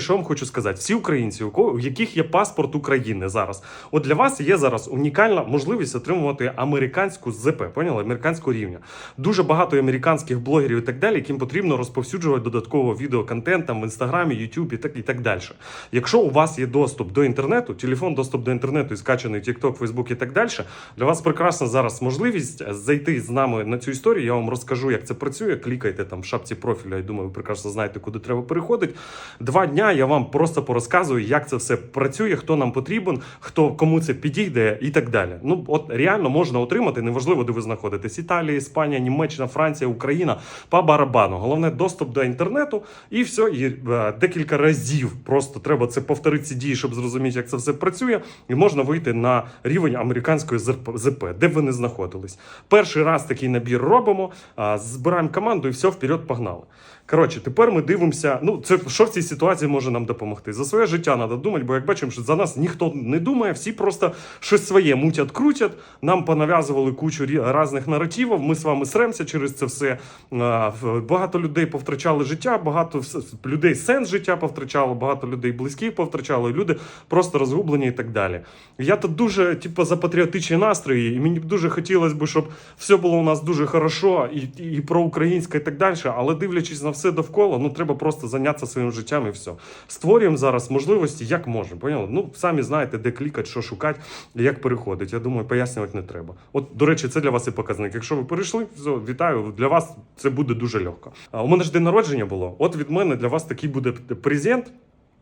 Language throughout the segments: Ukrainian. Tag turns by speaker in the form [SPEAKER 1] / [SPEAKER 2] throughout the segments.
[SPEAKER 1] Що вам хочу сказати, всі українці, у яких є паспорт України зараз, от для вас є зараз унікальна можливість отримувати американську ЗП, поняли? Американського рівня. Дуже багато американських блогерів і так далі, яким потрібно розповсюджувати додатково відеоконтент там в інстаграмі, Ютубі так і так далі. Якщо у вас є доступ до інтернету, телефон, доступ до інтернету і скачаний TikTok, Facebook і так далі, для вас прекрасна зараз можливість зайти з нами на цю історію. Я вам розкажу, як це працює. Клікайте там в шапці профіля. Я думаю, ви прекрасно знаєте, куди треба переходити. Два дня я вам просто порозказую, як це все працює, хто нам потрібен, хто кому це підійде і так далі. Ну от реально можна отримати, неважливо, де ви знаходитесь: Італія, Іспанія, Німеччина, Франція, Україна по барабану. Головне доступ до інтернету, і все. І е, декілька разів просто треба це повторити ці дії, щоб зрозуміти, як це все працює, і можна вийти на рівень американської ЗП, де б ви не знаходились. Перший раз такий набір робимо, збираємо команду і все, вперед погнали. Коротше, тепер ми дивимося. Ну, це що в цій ситуації може нам допомогти? За своє життя треба думати, бо як бачимо, що за нас ніхто не думає, всі просто щось своє мутять, крутять. Нам понав'язували кучу рі- різних наративів. Ми з вами сремся через це все. Багато людей повтрачали життя, багато людей сенс життя повтрачало, багато людей близьких повтрачало, люди просто розгублені і так далі. Я тут дуже, типу, за патріотичні настрої, і мені дуже хотілося б, щоб все було у нас дуже хорошо і, і, і проукраїнське і так далі. Але дивлячись на все довкола, ну треба просто зайнятися своїм життям і все. Створюємо зараз можливості, як можемо. Поняли? Ну самі знаєте, де клікати, що шукати, як переходить. Я думаю, пояснювати не треба. От, до речі, це для вас і показник. Якщо ви перейшли, все, вітаю. Для вас це буде дуже легко. А у мене ж день народження було. От від мене для вас такий буде презент.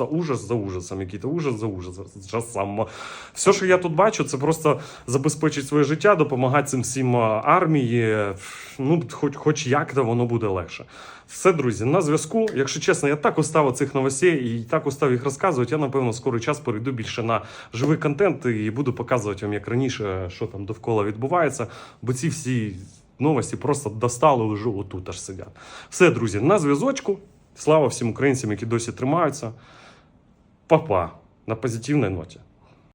[SPEAKER 1] ужас за ужасом, який-то ужас за ужасом. Все, що я тут бачу, це просто забезпечить своє життя, допомагати цим всім армії. Ну, хоч, хоч як то воно буде легше. Все, друзі, на зв'язку. Якщо чесно, я так устав цих новостей і так устав їх розказувати. Я напевно скоро час перейду більше на живий контент і буду показувати вам як раніше, що там довкола відбувається. Бо ці всі новості просто достали вже отут аж сидять. Все, друзі, на зв'язочку. Слава всім українцям, які досі тримаються. Па-па. На позитивной ноті.